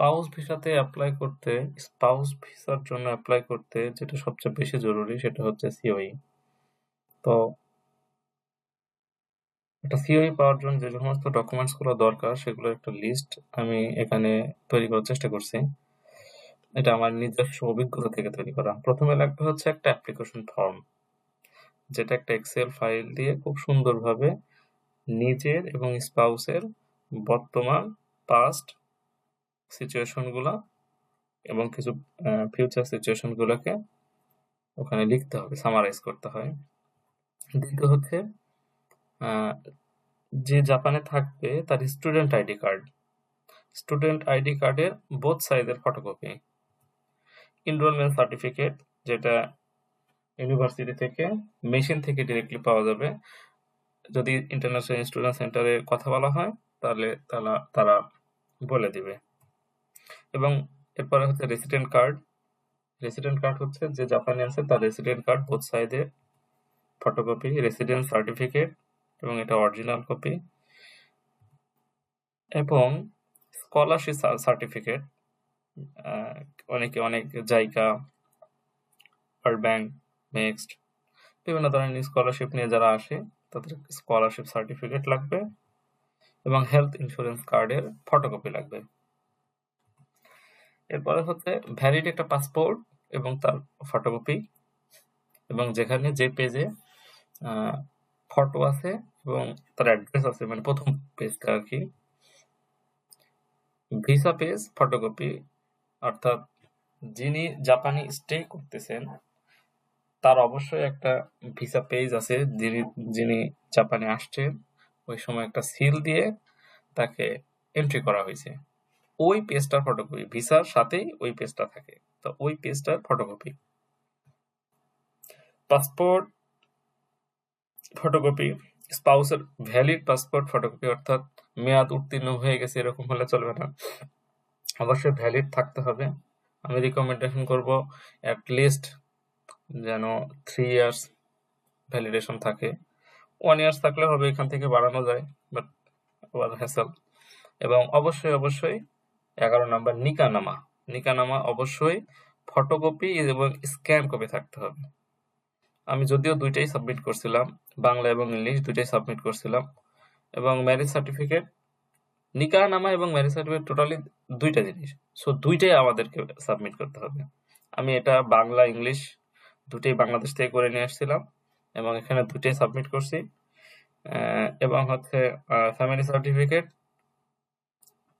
Spouse ভিসাতে apply করতে spouse ভিসার জন্য অ্যাপ্লাই করতে যেটা সবচেয়ে বেশি জরুরি সেটা হচ্ছে সিওই তো একটা সিওই পাওয়ার জন্য যে সমস্ত ডকুমেন্টসগুলো দরকার সেগুলোর একটা লিস্ট আমি এখানে তৈরি করার চেষ্টা করছি। এটা আমার নিজস্ব অভিজ্ঞতা থেকে তৈরি করা। প্রথমে লাগবে হচ্ছে একটা অ্যাপ্লিকেশন ফর্ম যেটা একটা এক্সেল ফাইল দিয়ে খুব সুন্দরভাবে নিজের এবং স্পাউসের বর্তমান পাস্ট সিচুয়েশনগুলো এবং কিছু ফিউচার সিচুয়েশনগুলোকে ওখানে লিখতে হবে সামারাইজ করতে হয়। দ্বিতীয় হচ্ছে যে জাপানে থাকবে তার student ID card student ID কার্ডের বোথ সাইজের ফটোকপি এনরোলমেন্ট সার্টিফিকেট যেটা ইউনিভার্সিটি থেকে মেশিন থেকে ডিরেক্টলি পাওয়া যাবে। যদি ইন্টারন্যাশনাল স্টুডেন্ট সেন্টারে কথা বলা হয়, তাহলে তারা তারা বলে দিবে। এবং এরপরে হচ্ছে রেসিডেন্ট কার্ড রেসিডেন্ট কার্ড হচ্ছে যে জাপানি আছে, তার রেসিডেন্ট কার্ড বোথ সাইডে ফটোকপি রেসিডেন্ট সার্টিফিকেট এবং এটা অরিজিনাল কপি এবং স্কলারশিপ সার্টিফিকেট অনেকে অনেক জায়গা আর ব্যাংক নেক্সট বিভিন্ন ধরনের স্কলারশিপ নিয়ে যারা আসে, তাদের স্কলারশিপ সার্টিফিকেট লাগবে এবং হেলথ ইন্স্যুরেন্স কার্ডের ফটোকপি লাগবে। এরপরে হচ্ছে ভ্যালিড একটা পাসপোর্ট এবং তার ফটোকপি এবং যেখানে যে পেজে ফটো আছে এবং তার অ্যাড্রেস আছে মানে প্রথম পেজটা আর কি। ভিসা পেজ ফটোকপি অর্থাৎ যিনি জাপানি স্টে করতেছেন, তার অবশ্যই একটা ভিসা পেজ আছে। যিনি যিনি জাপানে আসছেন, ওই সময় একটা সিল দিয়ে তাকে এন্ট্রি করা হয়েছে। ওই পেজটার ফটোকপি ভিসার সাথেই ওই পেজটা থাকে। তো ওই পেজটার ফটোকপি পাসপোর্ট ফটোকপি স্পাউসের ভ্যালিড পাসপোর্ট ফটোকপি অর্থাৎ মেয়াদ উত্তীর্ণ হয়ে গেছে, এরকম হলে চলবে না। অবশ্যই ভ্যালিড থাকতে হবে। আমি রিকমেন্ডেশন করব অ্যাট লিস্ট যেন থ্রি ইয়ার্স ভ্যালিডেশন থাকে। ওয়ান ইয়ার্স থাকলে হবে, এখান থেকে বাড়ানো যায় বাট হ্যাসেল এবং অবশ্যই অবশ্যই এগারো নাম্বার নিকানামা। নিকানামা অবশ্যই ফটোকপি এবং স্ক্যান কপি থাকতে হবে। আমি যদিও দুইটাই সাবমিট করছিলাম, বাংলা এবং ইংলিশ দুইটাই সাবমিট করছিলাম এবং ম্যারেজ সার্টিফিকেট নিকাহ নামা এবং ম্যারেজ সার্টিফিকেট টোটালি দুইটা জিনিস। সো দুইটাই আমাদেরকে সাবমিট করতে হবে। আমি এটা বাংলা, ইংলিশ দুটোই বাংলাদেশ থেকে করে নিয়ে আসছিলাম এবং এখানে দুটোই সাবমিট করছি। এবং হচ্ছে family certificate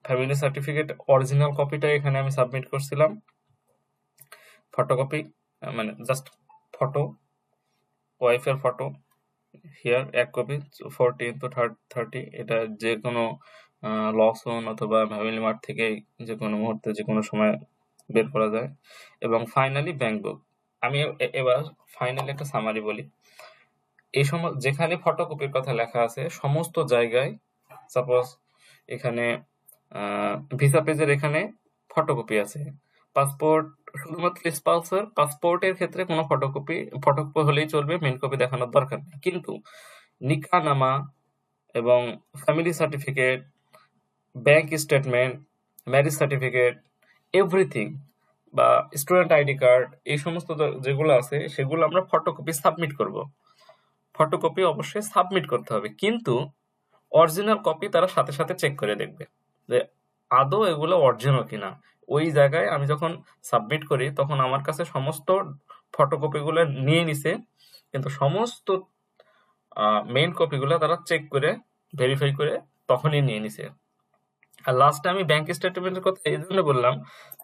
family certificate original কপিটা এখানে আমি সাবমিট করছিলাম। ফটোকপি মানে জাস্ট ফটো ওয়াইফের ফটো হিয়ার এক কপি ফোরটি ইন্টু থার্টি এটা যে কোনো লসন অথবা ফ্যামিলি মার্ট থেকে যে কোনো মুহূর্তে, যে কোনো সময় বের করা যায়। এবং ফাইনালি ব্যাংক বুক আমি এবার ফাইনালি একটা সামারি বলি। এই সময়, যেখানে ফটোকপির কথা লেখা আছে, সমস্ত জায়গায় সাপোজ এখানে ভিসা পেজের এখানে ফটোকপি আছে। পাসপোর্ট শুধুমাত্র স্পাউসের পাসপোর্টের ক্ষেত্রে কোনো ফটোকপি ফটোকপি হলেই চলবে মেন কপি দেখানোর দরকার নেই। কিন্তু নিকানামা এবং family certificate bank statement marriage certificate everything বা স্টুডেন্ট আইডি কার্ড এই সমস্ত যেগুলো আছে, সেগুলো আমরা ফটোকপি সাবমিট করব। ফটোকপি অবশ্যই সাবমিট করতে হবে। কিন্তু অরিজিনাল কপি তারা সাথে সাথে চেক করে দেখবে। যে আদৌ এগুলো অরিজিনাল কিনা। ওই জায়গায় আমি যখন সাবমিট করি, তখন আমার কাছে সমস্ত ফটোকপিগুলো নিয়ে নিছে। কিন্তু সমস্ত মেইন কপিগুলো তারা চেক করে ভেরিফাই করে তখনই নিয়ে নিছে। আর লাস্টে আমি ব্যাংক স্টেটমেন্টের কথা এই জন্য বললাম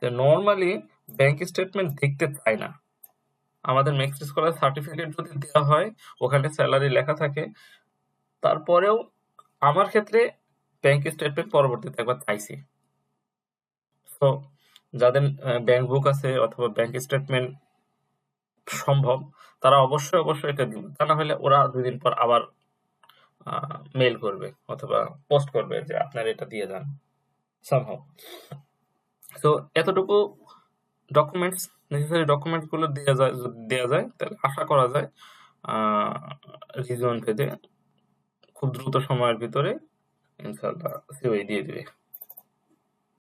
যে নর্মালি ব্যাংক স্টেটমেন্ট দেখতে চায় না। আমাদের মেক্সি স্কলার সার্টিফিকেট যদি দেওয়া হয়, ওখানে স্যালারি লেখা থাকে, তারপরেও আমার ক্ষেত্রে ব্যাংক স্টেটমেন্ট পরবর্তীতে একবার চাইছি তো যাদের ব্যাংক বুক আছে অথবা ব্যাংক স্টেটমেন্ট সম্ভব, তারা অবশ্যই অবশ্যই এটা দিবে তা না হলে ওরা দুদিন পর আবার মেল করবে অথবা পোস্ট করবে যে আপনার এটা দিয়ে যান সম্ভব তো এতটুকু ডকুমেন্টস নেসেসারি ডকুমেন্টসগুলো দেওয়া যায় দেওয়া যায়, তাহলে আশা করা যায় রিজন ভেদে খুব দ্রুত সময়ের ভিতরে ইনশাল্লাহ সিওই দিয়ে দিবে।